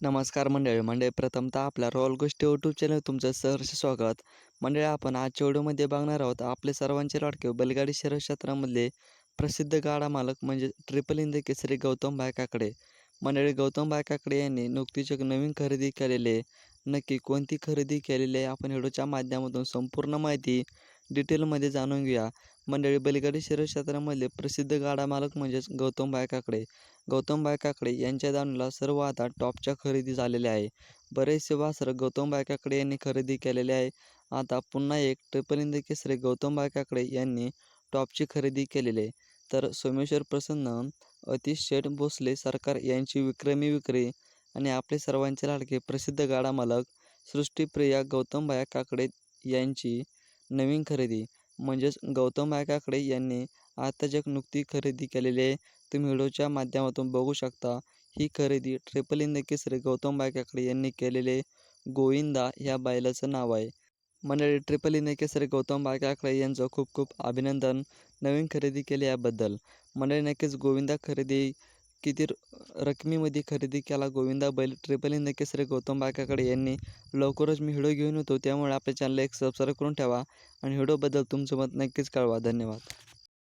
नमस्कार मंडळी. मंडळी प्रथमतः आपल्या रॉयल गोष्टी यूट्यूब चॅनल तुमचं सहर्ष स्वागत. मंडळी आपण आजच्या व्हिडिओमध्ये बघणार आहोत आपले सर्वांचे लाडके बैलगाडी शहर क्षेत्रामधले प्रसिद्ध गाडा मालक म्हणजे ट्रिपल इंद केसरी गौतम काकडे मंडळी गौतम काकडे यांनी नुकतीच एक नवीन खरेदी केलेले आहे. नक्की कोणती खरेदी केलेली आहे? आपण व्हिडिओच्या माध्यमातून संपूर्ण माहिती डिटेलमध्ये जाणून घेऊया. मंडळी बैलगाडी शहर क्षेत्रामधले प्रसिद्ध गाडा मालक म्हणजेच गौतमबाई काकडे. गौतमबाई काकडे यांच्या दानूला सर्व आता टॉपच्या खरेदी झालेल्या आहे. बरेचसे वासर गौतमबाई काकडे यांनी खरेदी केलेले आहे. आता पुन्हा एक ट्रिपल इंद केसरी गौतमबाई काकडे यांनी टॉपची खरेदी केलेली आहे. तर सोमेश्वर प्रसन्न अतिश शेठ भोसले सरकार यांची विक्रमी विक्री आणि आपले सर्वांचे लाडके प्रसिद्ध गाडा मालक सृष्टीप्रिया गौतमबाया काकडे यांची नवीन खरेदी. म्हणजेच गौतम काकडे यांनी आताच एक नुकती खरेदी केलेली आहे तुम्ही व्हिडिओच्या माध्यमातून बघू शकता. ही खरेदी triple in the Kesari Gautam बायकाकडे यांनी केलेले गोविंदा ह्या बैलाचं नाव आहे. मंडळी triple in the Kesari Gautam बायकाकडे यांचं खूप खूप अभिनंदन नवीन खरेदी केल्याबद्दल. मंडळी नक्कीच गोविंदा खरेदी किती र- रकमेमध्ये खरेदी केला? गोविंदा बैल triple in the Shri Gautam बाकाकडे यांनी लवकरच मी व्हिडिओ घेऊन येतो. त्यामुळे आपल्या चॅनलला एक सबस्क्राईब करून ठेवा. आणि व्हिडिओबद्दल तुमचं मत नक्कीच कळवा. धन्यवाद.